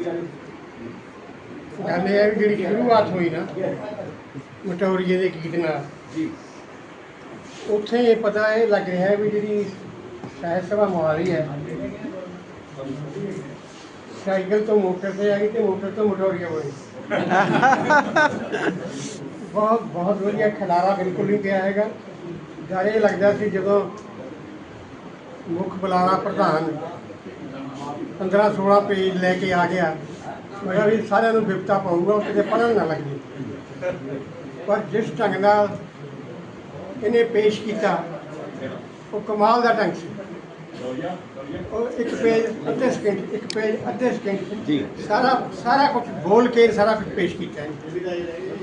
ਗੱਲ ਇਹ ਹੈ ਵੀ ਜਿਹੜੀ ਸ਼ੁਰੂਆਤ ਹੋਈ ਨਾ ਮਟੌਰੀਏ ਦੇ ਗੀਤ ਨਾਲ ਜੀ। ਉੱਥੇ ਇਹ ਪਤਾ ਇਹ ਲੱਗ ਰਿਹਾ ਹੈ ਵੀ ਜਿਹੜੀ ਸਾਹਿਤ ਸਭਾ ਮੋਹਾਲੀ ਹੈ ਸਾਈਕਲ ਤੋਂ ਮੋਟਰ ਤੇ ਆਈ ਤੇ ਮੋਟਰ ਤੋਂ ਮਟੌਰੀਆ ਬਣੀ ਬਹੁਤ ਬਹੁਤ ਵਧੀਆ ਖਿਲਾਰਾ ਬਿਲਕੁਲ ਨਹੀਂ ਪਿਆ ਹੈਗਾ। ਇਹ ਲੱਗਦਾ ਸੀ ਜਦੋਂ ਮੁੱਖ ਬੁਲਾਰਾ ਪ੍ਰਧਾਨ 15 16 ਪੇਜ ਲੈ ਕੇ ਆ ਗਿਆ। ਮੈਂ ਵੀ ਸਾਰਿਆਂ ਨੂੰ ਵਿਪਤਾ ਪਾਊਗਾ ਉਹ ਕਿਤੇ ਪੜਨ ਨਾ ਲੱਗੇ। ਪਰ ਜਿਸ ਢੰਗ ਨਾਲ ਇਹਨੇ ਪੇਸ਼ ਕੀਤਾ ਉਹ ਕਮਾਲ ਦਾ ਢੰਗ ਸੀ। ਉਹ ਇੱਕ ਪੇਜ ਅੱਧੇ ਸਕਿੰਟ ਇੱਕ ਪੇਜ ਅੱਧੇ ਸਕਿੰਟ ਜੀ। ਸਾਰਾ ਸਾਰਾ ਕੁਝ ਬੋਲ ਕੇ ਸਾਰਾ ਕੁਝ ਪੇਸ਼ ਕੀਤਾ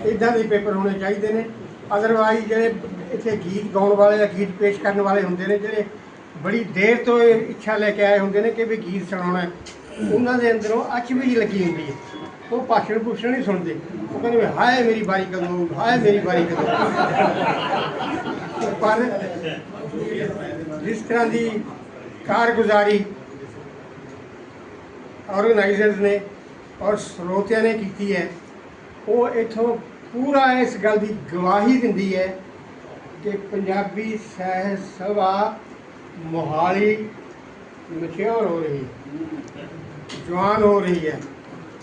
ਇਦਾਂ ਦੇ ਪੇਪਰ ਹੋਣੇ ਚਾਹੀਦੇ ਨੇ। ਅਦਰਵਾਈਜ਼ ਜਿਹੜੇ ਇੱਥੇ ਗੀਤ ਗਾਉਣ ਵਾਲੇ ਜਾਂ ਗੀਤ ਪੇਸ਼ ਕਰਨ ਵਾਲੇ ਹੁੰਦੇ ਨੇ ਜਿਹੜੇ ਬੜੀ ਦੇਰ ਤੋਂ ਇਹ ਇੱਛਾ ਲੈ ਕੇ ਆਏ ਹੁੰਦੇ ਨੇ ਕਿ ਵੀ ਗੀਤ ਸੁਣਾਉਣਾ ਹੈ। ਉਹਨਾਂ ਦੇ ਅੰਦਰੋਂ ਅੱਖ ਵੀ ਲੱਗੀ ਹੁੰਦੀ ਹੈ। ਉਹ ਭਾਸ਼ਣ ਭੂਸ਼ਣ ਨਹੀਂ ਸੁਣਦੇ। ਉਹ ਕਹਿੰਦੇ ਵੀ ਹਾਏ ਮੇਰੀ ਵਾਰੀ ਕਦੋਂ ਆਊ, ਹਾਏ ਮੇਰੀ ਵਾਰੀ ਕਦੋਂ? ਆਊ। ਪਰ ਜਿਸ ਤਰ੍ਹਾਂ ਦੀ ਕਾਰਗੁਜ਼ਾਰੀ ਆਰਗੇਨਾਈਜ਼ਰਸ ਨੇ ਔਰ ਸਰੋਤਿਆਂ ਨੇ ਕੀਤੀ ਹੈ ਉਹ ਇਥੋਂ ਪੂਰਾ ਇਸ ਗੱਲ ਦੀ ਗਵਾਹੀ ਦਿੰਦੀ ਹੈ ਕਿ ਪੰਜਾਬੀ ਸਾਹਿਤ ਸਭਾ ਮੋਹਾਲੀ ਮਚਿਓਰ ਹੋ ਰਹੀ, ਜਵਾਨ ਹੋ ਰਹੀ ਹੈ।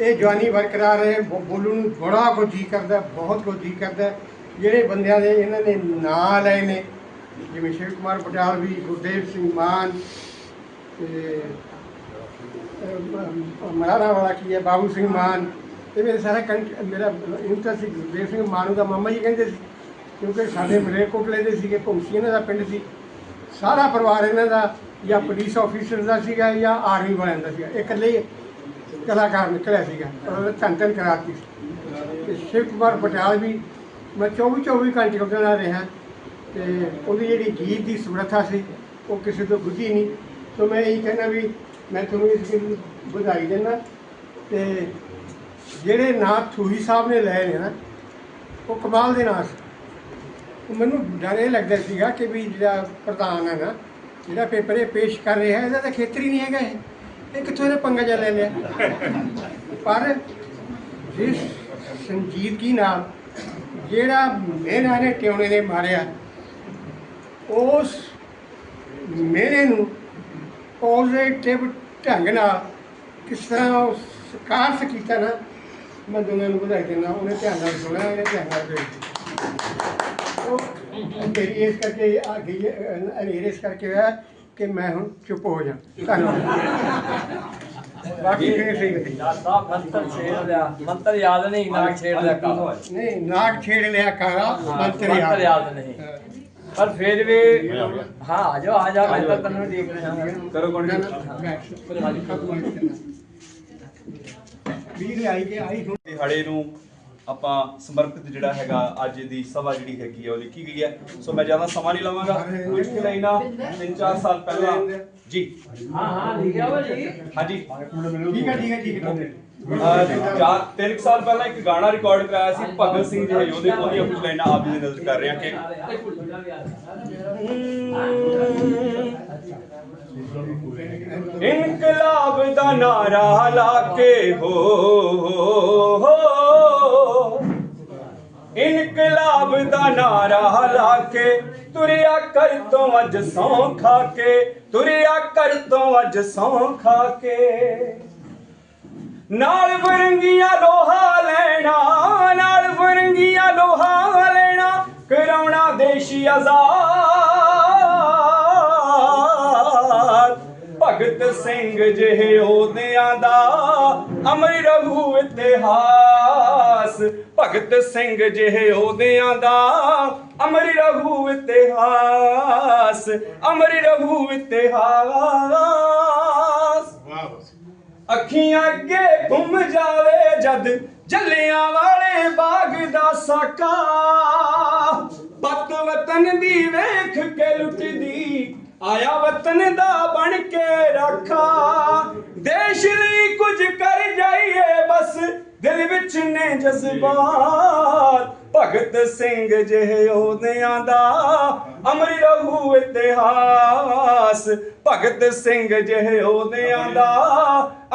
ਇਹ ਜਵਾਨੀ ਬਰਕਰਾਰ ਹੈ ਬੋ- ਬੋਲਣ ਨੂੰ ਬੜਾ ਕੁਝ ਜੀ ਕਰਦਾ, ਬਹੁਤ ਕੁਝ ਜੀ ਕਰਦਾ। ਜਿਹੜੇ ਬੰਦਿਆਂ ਦੇ ਇਹਨਾਂ ਨੇ ਨਾਂ ਲਏ ਨੇ, ਜਿਵੇਂ ਸ਼ਿਵ ਕੁਮਾਰ ਪਟਿਆਲ ਵੀ, ਗੁਰਦੇਵ ਸਿੰਘ ਮਾਨ, ਤੇ ਮਰਾਣਾ ਵਾਲਾ ਕੀ ਹੈ, ਬਾਬੂ ਸਿੰਘ ਮਾਨ ਇਹ ਮੇਰੇ ਸਾਰਾ ਕੰਟ, ਮੇਰਾ ਇੰਟਰ ਸੀ ਗੁਰਦੇਵ ਸਿੰਘ ਮਾਨੂ ਦਾ ਮਾਮਾ ਜੀ ਕਹਿੰਦੇ ਸੀ, ਕਿਉਂਕਿ ਸਾਡੇ ਮਲੇਰਕੋਟਲੇ ਦੇ ਸੀਗੇ ਘੁੰਮਸੀ ਇਹਨਾਂ ਦਾ ਪਿੰਡ ਸੀ। ਸਾਰਾ ਪਰਿਵਾਰ ਇਹਨਾਂ ਦਾ, ਜਾਂ ਪੁਲਿਸ ਆਫੀਸਰ ਦਾ ਸੀਗਾ, ਜਾਂ ਆਰਮੀ ਵਾਲਿਆਂ ਦਾ ਸੀਗਾ। ਇਹ ਇਕੱਲੇ ਹੀ ਕਲਾਕਾਰ ਨਿਕਲਿਆ ਸੀਗਾ ਔਰ ਧੰਨ ਧੰਨ ਕਰਾਤੀ ਸੀ। ਤੇ ਸ਼ਿਵ ਕੁਮਾਰ ਪਟਿਆਲ ਵੀ, ਮੈਂ 24 24 ਘੰਟੇ ਉਹਦੇ ਨਾਲ ਰਿਹਾ, ਤੇ ਉਹਦੀ ਜਿਹੜੀ ਗੀਤ ਦੀ ਸਮਰੱਥਾ ਸੀ, ਉਹ ਕਿਸੇ ਤੋਂ ਗੁੱਝੀ ਨਹੀਂ। ਸੋ ਮੈਂ ਇਹੀ ਕਹਿੰਦਾ ਵੀ, ਮੈਂ ਤੁਹਾਨੂੰ ਇਸ ਗੱਲ ਦੀ ਵਧਾਈ ਦਿੰਦਾ, ਤੇ ਜਿਹੜੇ ਨਾਂ ਥੂਹੀ ਸਾਹਿਬ ਨੇ ਲਏ ਨੇ ਨਾ, ਉਹ ਕਮਾਲ ਦੇ ਨਾਂ ਸੀ। ਉਹ ਮੈਨੂੰ ਡਰ ਇਹ ਲੱਗਦਾ ਸੀਗਾ ਕਿ ਵੀ ਜਿਹੜਾ ਪ੍ਰਧਾਨ ਹੈ ਨਾ ਜਿਹੜਾ ਪੇਪਰ ਇਹ ਪੇਸ਼ ਕਰ ਰਿਹਾ, ਇਹਦਾ ਤਾਂ ਖੇਤਰ ਹੀ ਨਹੀਂ ਹੈਗਾ ਇਹ। ਇਹ ਕਿੱਥੋਂ ਇਹਨੇ ਪੰਗਾ ਜਿਹਾ ਲੈ ਲਿਆ ਪਰ ਜਿਸ ਸੰਜੀਦਗੀ ਨਾਲ ਜਿਹੜਾ ਮੇਰਾ ਨੇ ਟਿਉਣੇ ਨੇ ਮਾਰਿਆ, ਉਸ ਮੇਰੇ ਨੂੰ ਪੋਜ਼ਿਟਿਵ ਢੰਗ ਨਾਲ ਕਿਸ ਤਰ੍ਹਾਂ ਉਹ ਕਾਰ ਕੀਤਾ ਨਾ, ਮੈਂ ਦੁਨੀਆ ਨੂੰ ਵਧਾਈ ਦਿੰਦਾ, ਉਹਨੇ ਧਿਆਨ ਨਾਲ ਸੁਣਿਆ ਇਹਨੇ ਧਿਆਨ ਨਾਲ ਵੇਖਿਆ ਉਹ ਮੇਰੀ ਇਸ ਕਰਕੇ ਆ ਗਈ ਹੈ ਇਸ ਕਰਕੇ ਹੋਇਆ ਕਿ ਮੈਂ ਹੁਣ ਚੁੱਪ ਹੋ ਜਾ। ਬਾਕੀ ਇਹ ਸਹੀ ਨਹੀਂ ਦਾਦਾ ਮੰਤਰ ਛੇੜ ਲਿਆ। ਮੰਤਰ ਯਾਦ ਨਹੀਂ ਨਾਗ ਛੇੜ ਲਿਆ ਕਾਲਾ। ਨਹੀਂ ਨਾਗ ਛੇੜ ਲਿਆ ਕਾਰਾ ਮੰਤਰ ਯਾਦ। ਨਹੀਂ। ਪਰ ਫਿਰ ਵੀ ਹਾਂ ਆ ਜਾਓ ਆ ਜਾ ਮੈਂ ਤਾਂ ਤੈਨੂੰ ਦੇਖ ਰਿਹਾ ਹਾਂ। ਕਰੋ ਕੌਣ ਨਾ, ਨਾ, ਬੈਠ। ਅੱਜ ਖਤਮ ਹੋ ਗਿਆ ਵੀਰ ਆਈ ਕੇ ਆਈ ਹੁਣ? ਦਿਹਾੜੇ ਨੂੰ ਆਪਾਂ ਸਮਰਪਿਤ ਜਿਹੜਾ ਹੈਗਾ ਅੱਜ ਦੀ ਸਭਾ ਜਿਹੜੀ ਹੈਗੀ ਹੈ ਉਹ ਲਿਖੀ ਗਈ ਹੈ ਸੋ ਮੈਂ ਜ਼ਿਆਦਾ ਸਮਾਂ ਨਹੀਂ ਲਵਾਂਗਾ। ਕੁਝ ਕੁ ਲਾਈਨਾਂ ਤਿੰਨ ਚਾਰ ਸਾਲ ਪਹਿਲਾਂ। ਜੀ। ਹਾਂ ਹਾਂ ਲਿਖਿਆ ਵਾ ਜੀ। ਹਾਂਜੀ। ਠੀਕ ਹੈ ਠੀਕ ਹੈ ਠੀਕ ਹੈ ਚਾਰ ਤਿੰਨ ਕੁ ਸਾਲ ਪਹਿਲਾਂ ਇੱਕ ਗਾਣਾ ਰਿਕਾਰਡ ਕਰਾਇਆ ਸੀ ਭਗਤ ਸਿੰਘ ਜੀ ਹਯੋਦੇ ਉਹਦੀਆਂ ਕੁਝ ਲਾਈਨਾਂ ਆਪ ਜੀ ਦੇ ਨਜ਼ਰ ਕਰ ਰਿਹਾ ਕਿ ਇਨਕਲਾਬ ਦਾ ਨਾਰਾ ਲਾ ਕੇ ਹੋ ਹੋ। ਇਨਕਲਾਬ ਦਾ ਨਾਰਾ ਹਲਾ ਕੇ ਤੁਰਿਆ ਕਰ ਤੋਂ ਅੱਜ ਸੌਂ ਖਾ ਕੇ ਤੁਰਿਆ ਕਰ ਤੋਂ ਅੱਜ ਸੌਂ ਖਾ ਕੇ ਨਾਲ ਵਰੰਗੀਆਂ ਲੋਹਾ ਲੈਣਾ, ਨਾਲ ਵਰੰਗੀਆਂ ਲੋਹਾ ਲੈਣਾ, ਕਰਾਉਣਾ ਦੇਸ਼ੀ ਆਜ਼ਾਦ। ਭਗਤ ਸਿੰਘ ਜਿਹੇ ਉਹਦਿਆਂ ਦਾ ਅਮਰ ਰਹੂ ਇਤਿਹਾਸ। ਭਗਤ ਸਿੰਘ ਜਿਹੇ ਉਹਦਿਆਂ ਦਾ ਅਮਰ ਰਹੂ ਇਤਿਹਾਸ ਅਮਰ ਰਹੂ ਇਤਿਹਾਸ। ਅੱਖੀਆਂ ਅੱਗੇ ਘੁੰਮ ਜਾਵੇ ਜਦ ਜੱਲਿਆਂ ਵਾਲੇ ਬਾਗ ਦਾ ਸਾਕਾ। ਪਤ ਵਤਨ ਦੀ ਵੇਖ ਕੇ ਲੁੱਟਦੀ ਆਇਆ ਵਤਨ ਦਾ ਬਣ ਕੇ ਰੱਖਾ। ਦੇਸ਼ ਲਈ ਕੁਝ ਕਰ ਵਿੱਚ ਨੇ ਜਜ਼ਬਾਤ ਭਗਤ ਸਿੰਘ ਜਿਹੇ ਉਹਦਿਆਂ ਦਾ ਅਮਰ ਰਹੂ ਇਤਿਹਾਸ। ਭਗਤ ਸਿੰਘ ਜਿਹੇ ਉਹਦਿਆਂ ਦਾ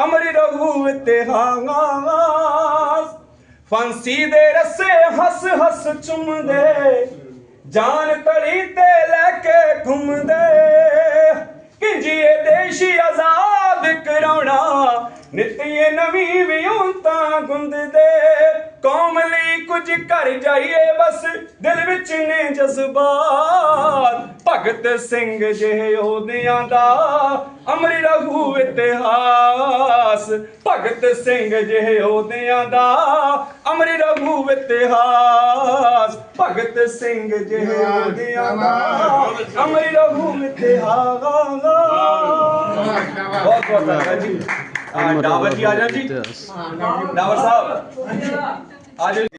ਅਮਰ ਰਹੂ ਇਤਿਹਾਸ। ਫਾਂਸੀ ਦੇ ਰਸੇ ਹੱਸ ਹੱਸ ਚੁੰਮਦੇ, ਜਾਨ ਤੜੀ ਤੇ ਲੈ ਕੇ ਘੁੰਮਦੇ। ਕਿ ਦੇਸ਼ੀ ਆਜ਼ਾਦ ਕਰਾਉਣਾ ਨਿਤੀਏ ਨਵੀਂ ਗੁੰਦਦੇ ਕੌਮ ਲਈ ਕੁਝ ਕਰ ਜਾਈਏ ਬਸ ਦਿਲ ਵਿੱਚ ਨੇ ਜਜ਼ਬਾਤ। ਭਗਤ ਸਿੰਘ ਜਿਹੇ ਉਹਦਿਆਂ ਦਾ ਅਮਰ ਰਹੂ ਇਤਿਹਾਸ। ਭਗਤ ਸਿੰਘ ਜਿਹੇ ਉਹਦਿਆਂ ਦਾ ਅਮਰ ਰਹੂ ਇਤਿਹਾਸ। ਭਗਤ ਸਿੰਘ ਜਿਹੇ ਉਹਦਿਆਂ ਦਾ ਅਮਰ ਰਹੂ ਇਤਿਹਾਸ। ਬਹੁਤ ਬਹੁਤ ਧੰਨਵਾਦ ਜੀ। ਡਾਵਰ ਜੀ ਆ ਜਾਓ ਜੀ ਡਾਵਰ ਸਾਹਿਬ। ਆ ਜਾਓ